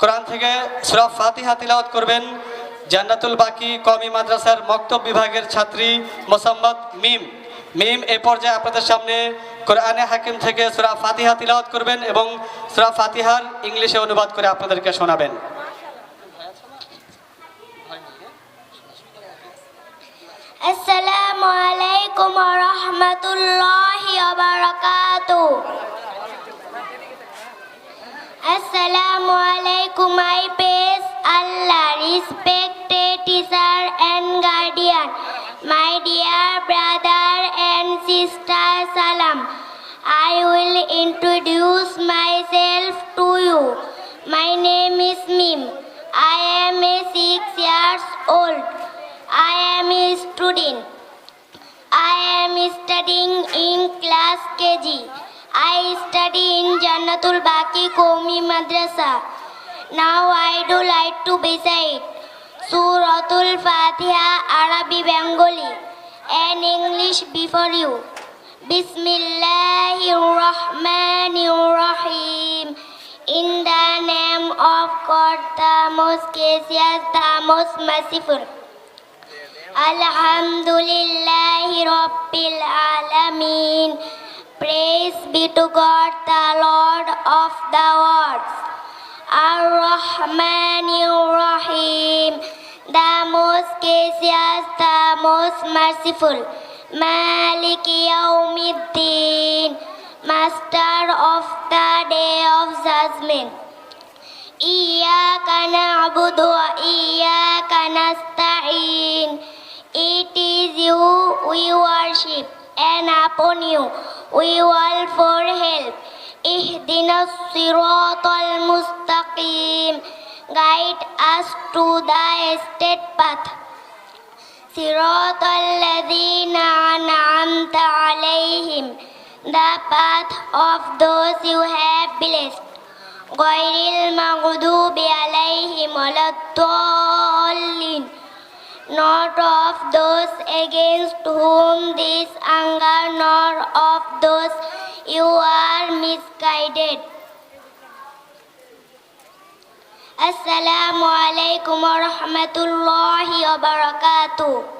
কোরআন থেকে সুরা ফাতিহা তিলাওয়াত করবেন। জান্নাতুল বাকি কমি মাদ্রাসার মক্তব বিভাগের ছাত্রী মোসাম্মদ মিম। মিম এ পর্যায়ে আপনাদের সামনে কোরআনে হাকিম থেকে সুরা ফাতিহা তিলাওয়াত করবেন এবং সুরা ফাতিহার ইংলিশে অনুবাদ করে আপনাদেরকে শোনাবেন। আসসালামু আলাইকুম ওয়া রাহমাতুল্লাহি ওয়া Assalamu alaikum, I praise Allah, respected teacher and guardian, my dear brother and sister Salam. I will introduce myself to you. My name is Mim. I am a six years old. I am a student. I am studying in class KG. I study in Jannatul Baki Komi Madrasa. Now I do like to recite Suratul Fatiha Arabic Bengali and English before you. Bismillahirrahmanirrahim. In the name of God, the most gracious, the most merciful. Alhamdulillahi Rabbil Alameen. Praise be to God, the Lord of the worlds. Ar-Rahmanir Rahim, the most gracious, the most merciful. Malik Yawmiddin, Master of the Day of Judgment. Iyaka na'budu wa Iyaka nasta'in. It is you we worship and upon you we call for help اهدنا الصراط المستقيم Guide us to the straight path صراط الذين أنعمت عليهم The path of those you have blessed غير المغضوب عليهم ولا الضالين not of those against whom this anger nor of those you are misguided Assalamu alaikum wa rahmatullahi wa barakatuh